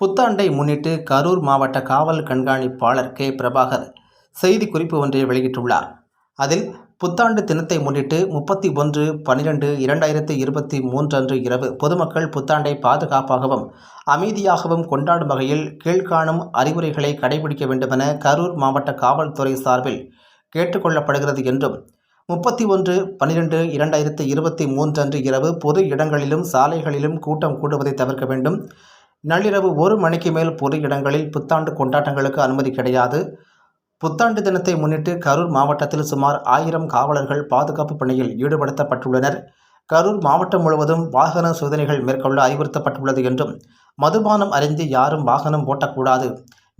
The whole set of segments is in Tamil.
புத்தாண்டை முன்னிட்டு கரூர் மாவட்ட காவல் கண்காணிப்பாளர் கே. பிரபாகர் செய்தி குறிப்பு ஒன்றை வெளியிட்டுள்ளார். அதில் புத்தாண்டு தினத்தை முன்னிட்டு முப்பத்தி ஒன்று பன்னிரெண்டு இரண்டாயிரத்தி இருபத்தி மூன்று அன்று இரவு பொதுமக்கள் புத்தாண்டை பாதுகாப்பாகவும் அமைதியாகவும் கொண்டாடும் வகையில் கீழ்காணும் அறிவுரைகளை கடைபிடிக்க வேண்டுமென கரூர் மாவட்ட காவல்துறை சார்பில் கேட்டுக்கொள்ளப்படுகிறது என்றும் முப்பத்தி ஒன்று பன்னிரெண்டு இரண்டாயிரத்தி இருபத்தி மூன்று அன்று இரவு பொது இடங்களிலும் சாலைகளிலும் கூட்டம் கூடுவதை தவிர்க்க வேண்டும். நள்ளிரவு ஒரு மணிக்கு மேல் பொது இடங்களில் புத்தாண்டு கொண்டாட்டங்களுக்கு அனுமதி கிடையாது. புத்தாண்டு தினத்தை முன்னிட்டு கரூர் மாவட்டத்தில் சுமார் ஆயிரம் காவலர்கள் பாதுகாப்பு பணியில் ஈடுபடுத்தப்பட்டுள்ளனர். கரூர் மாவட்டம் முழுவதும் வாகன சோதனைகள் மேற்கொள்ள அறிவுறுத்தப்பட்டுள்ளது என்றும் மதுபானம் அறிந்து யாரும் வாகனம் ஓட்டக்கூடாது.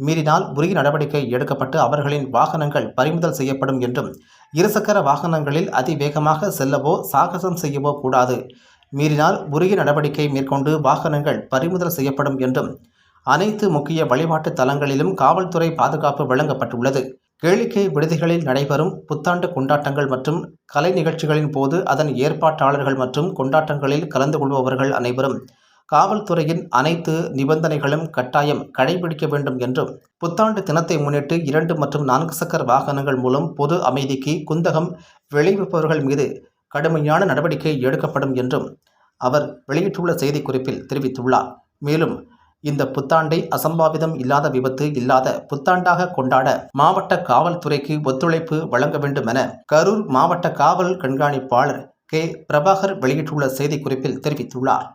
மீறினால் உரிய நடவடிக்கை எடுக்கப்பட்டு அவர்களின் வாகனங்கள் பறிமுதல் செய்யப்படும் என்றும் இருசக்கர வாகனங்களில் அதிவேகமாக செல்லவோ சாகசம் செய்யவோ கூடாது. மீறினால் உரிய நடவடிக்கை மேற்கொண்டு வாகனங்கள் பறிமுதல் செய்யப்படும் என்றும் அனைத்து முக்கிய வழிபாட்டு தலங்களிலும் காவல்துறை பாதுகாப்பு வழங்கப்பட்டுள்ளது. கேளிக்கை விடுதிகளில் நடைபெறும் புத்தாண்டு கொண்டாட்டங்கள் மற்றும் கலை நிகழ்ச்சிகளின் போது அதன் ஏற்பாட்டாளர்கள் மற்றும் கொண்டாட்டங்களில் கலந்து கொள்பவர்கள் அனைவரும் காவல்துறையின் அனைத்து நிபந்தனைகளும் கட்டாயம் கடைபிடிக்க வேண்டும் என்றும் புத்தாண்டு தினத்தை முன்னிட்டு இரண்டு மற்றும் நான்கு சக்கர வாகனங்கள் மூலம் பொது அமைதிக்கு குந்தகம் விளைவிப்பவர்கள் மீது கடுமையான நடவடிக்கை எடுக்கப்படும் என்றும் அவர் வெளியிட்டுள்ள செய்திக்குறிப்பில் தெரிவித்துள்ளார். மேலும் இந்த புத்தாண்டை அசம்பாவிதம் இல்லாத விபத்து இல்லாத புத்தாண்டாக கொண்டாட மாவட்ட காவல்துறைக்கு ஒத்துழைப்பு வழங்க வேண்டும் என கரூர் மாவட்ட காவல் கண்காணிப்பாளர் கே. பிரபாகர் வெளியிட்டுள்ள செய்திக்குறிப்பில் தெரிவித்துள்ளார்.